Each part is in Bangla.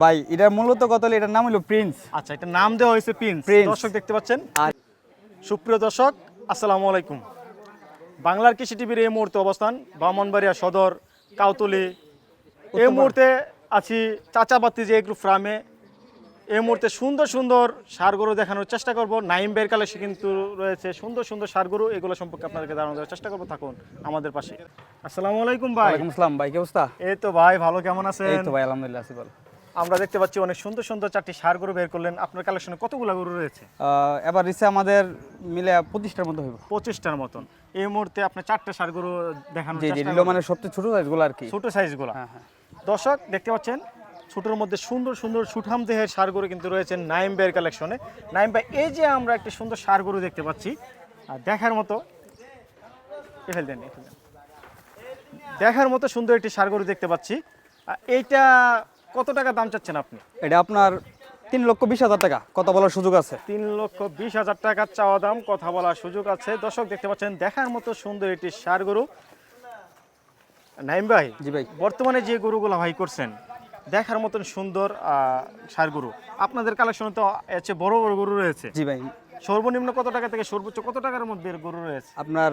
ভাই এটা মূলত কত হলো এটার নাম হলো প্রিন্স আচ্ছা এটা নাম দেওয়া হয়েছে প্রিন্স। দর্শক দেখতে পাচ্ছেন? আর সুপ্রিয় দর্শক আসসালামু আলাইকুম। বাংলার কৃষি টিভির এই মুহূর্তে অবস্থান ব্রাহ্মণবাড়িয়া সদর কাউতলি। এই মুহূর্তে আছি চাচাবাতি যে এগ্রুপ ফার্মে। এই মুহূর্তে সুন্দর সুন্দর সারগরু দেখানোর চেষ্টা করব। নাইম বের কালেকশন কিন্তু রয়েছে। সুন্দর সুন্দর সারগরু এগুলো সম্পর্কে আপনাদেরকে জানানোর দেওয়ার চেষ্টা করব। থাকুন আমাদের পাশে। আসসালামু আলাইকুম ভাই। আসসালাম ভাই কি অবস্থা? এই তো ভাই ভালো কেমন এই তো ভাই আলহামদুলিল্লাহ আছি ভালো। আমরা দেখতে পাচ্ছি অনেক সুন্দর সুন্দর চারটি সারগরু বের করলেন। আপনার কালেকশনে কতগুলো গরু রয়েছে? এবার রিসে আমাদের মিলে পঁচিশটার মতো হইব। পঁচিশটার মতন। এই মুহূর্তে আপনি চারটে জি জি চেষ্টা রিলো করবেন। মানে সবচেয়ে ছোট সাইজগুলো আর কি। ছোট সাইজগুলো। হ্যাঁ হ্যাঁ। দর্শক দেখতে পাচ্ছেন ছোটোর মধ্যে সুন্দর সুন্দর সুঠাম দেহের সারগরু কিন্তু রয়েছে নাইম বের কালেকশনে নাইম ভাই এই যে আমরা একটি সুন্দর সারগরু দেখতে পাচ্ছি আর দেখার মতো ফেল দেন, দেখার মতো সুন্দর একটি সারগরু দেখতে পাচ্ছি। এইটা কত টাকা দাম চাচ্ছেন আপনি? এটা আপনার তিন লক্ষ বিশ হাজার টাকা কথা বলার সুযোগ আছে। তিন লক্ষ বিশ হাজার টাকার চাওয়া দাম কথা বলার সুযোগ আছে। দর্শক দেখতে পাচ্ছেন দেখার মতো সুন্দর একটি সারগরু নাইম ভাই জি ভাই। বর্তমানে যে গরুগুলো ভাই করছেন দেখার মতন সুন্দর ষাঁড় গরু। আপনাদের কালেকশনে তো চেয়ে বড় বড় গরু রয়েছে। জি ভাই। সর্বনিম্ন কত টাকা থেকে সর্বোচ্চ কত টাকার মধ্যে গরু রয়েছে? আপনার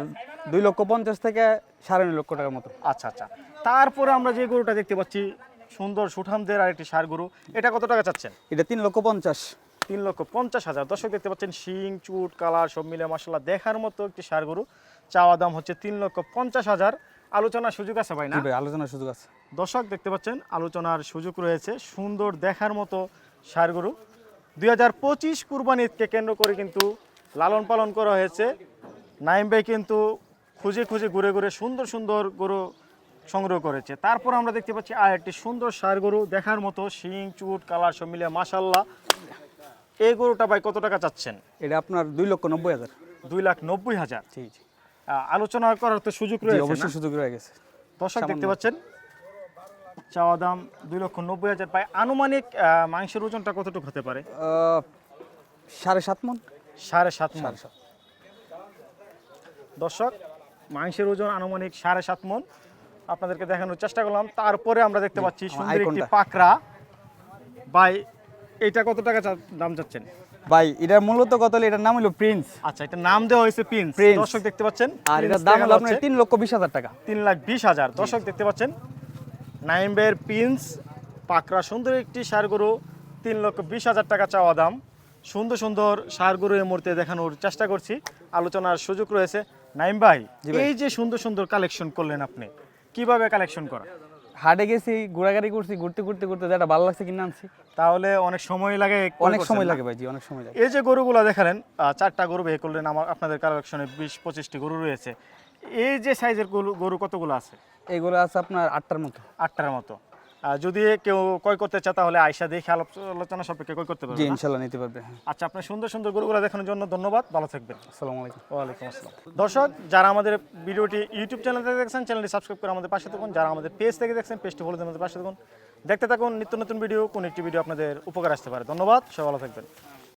দুই লক্ষ পঞ্চাশ থেকে সাড়ে নয় লক্ষ টাকার মতো। আচ্ছা আচ্ছা। তারপরে আমরা যে গরুটা দেখতে পাচ্ছি সুন্দর সুঠামদের আরেকটি ষাঁড় গরু। এটা কত টাকা চাচ্ছেন? এটা তিন লক্ষ পঞ্চাশ। তিন লক্ষ পঞ্চাশ হাজার। দর্শক দেখতে পাচ্ছেন শিং চুট কালার সব মিলে মশলা দেখার মতো একটি ষাঁড় গরু। চাওয়া দাম হচ্ছে তিন লক্ষ পঞ্চাশ হাজার। আলোচনার সুযোগ আছে ভাই না? ভাই আলোচনার সুযোগ আছে। দর্শক দেখতে পাচ্ছেন আলোচনার সুযোগ রয়েছে। সুন্দর দেখার মতো ষাঁড় গরু। দুই হাজার পঁচিশ কুরবানি ঈদকে কেন্দ্র করে কিন্তু লালন পালন করা হয়েছে। নাইম ভাই কিন্তু খুঁজে খুঁজে ঘুরে ঘুরে সুন্দর সুন্দর গরু সংগ্রহ করেছে। তারপর আমরা দেখতে পাচ্ছি আর একটি সুন্দর ষাঁড় গরু দেখার মতো শিং চুট কালার সব মিলিয়ে মাসাল্লাহ এই গরুটা ভাই কত টাকা চাচ্ছেন? এটা আপনার দুই লক্ষ নব্বই হাজার। দুই লাখ নব্বই হাজার? আলোচনা করার তো সুযোগ রয়েছে অবশ্যই সুযোগ রয়ে গেছে। দর্শক দেখতে। পাচ্ছেন চাওয়া দাম দুই লক্ষ নব্বই হাজার। পায় আনুমানিক মাংসের ওজনটা কতটুকু হতে পারে? সাড়ে সাত মন। সাড়ে সাত মন। দর্শক মাংসের ওজন আনুমানিক সাড়ে সাত মন। আপনাদেরকে দেখানোর চেষ্টা করলাম। তারপরে আমরা দেখতে পাচ্ছি সুন্দর একটি। পাকড়া। বাই এইটা কত টাকা দাম যাচ্ছেন ভাই এটার মূলত কত হলো? এটার নাম হলো প্রিন্স আচ্ছা এটা নাম দেওয়া হয়েছে প্রিন্স প্রিন্স। দর্শক দেখতে পাচ্ছেন আর প্রিন্স এটার দাম হলো আপনার। তিন লক্ষ বিশ হাজার টাকা। তিন লাখ বিশ হাজার। দর্শক দেখতে পাচ্ছেন নাইম্বের পিন্স পাকড়া সুন্দর একটি সার গরু তিন লক্ষ বিশ হাজার টাকা চাওয়া দাম। সুন্দর সুন্দর সার গরু এই মুহূর্তে দেখানোর চেষ্টা করছি। আলোচনার সুযোগ রয়েছে। নাইম ভাই ভাই। এই যে সুন্দর সুন্দর কালেকশন করলেন আপনি কীভাবে কালেকশন করা? হাটে গেছি ঘোরাঘুরি করছি ঘুরতে ঘুরতে ঘুরতে যেটা ভালো লাগছে কিনে আনছি। তাহলে অনেক সময় লাগে অনেক সময় লাগে ভাইজি অনেক সময় লাগে। এই যে গরুগুলো দেখালেন চারটা গরু বের করলেন আমার আপনাদের কালেকশনে বিশ পঁচিশটি গরু রয়েছে। এই যে সাইজের গরু গরু কতগুলো আছে? এগুলো আছে আপনার আটটার মতো। আটটার মতো। যদি কেউ ক্রয় করতে চায় তাহলে আয়সা দেখে আলোচনা সাপেক্ষে ক্রয় করতে পারবে না? ইনশাল্লাহ নিতে পারবে হ্যাঁ। আচ্ছা আপনার সুন্দর সুন্দর গরুগুলো দেখানোর জন্য ধন্যবাদ। ভালো থাকবেন। আসসালামু আলাইকুম। ওয়ালাইকুম আসসালাম। দর্শক যারা আমাদের ভিডিওটি ইউটিউব চ্যানেল থেকে দেখছেন চ্যানেলটি সাবস্ক্রাইব করে আমাদের পাশে থাকুন। যারা আমাদের পেজ থেকে দেখছেন পেজটি ফলো আমাদের পাশে থাকুন। দেখতে থাকুন নিত্য নতুন ভিডিও কোন একটি ভিডিও আপনাদের উপকার আসতে পারে। ধন্যবাদ সবাই ভালো থাকবেন।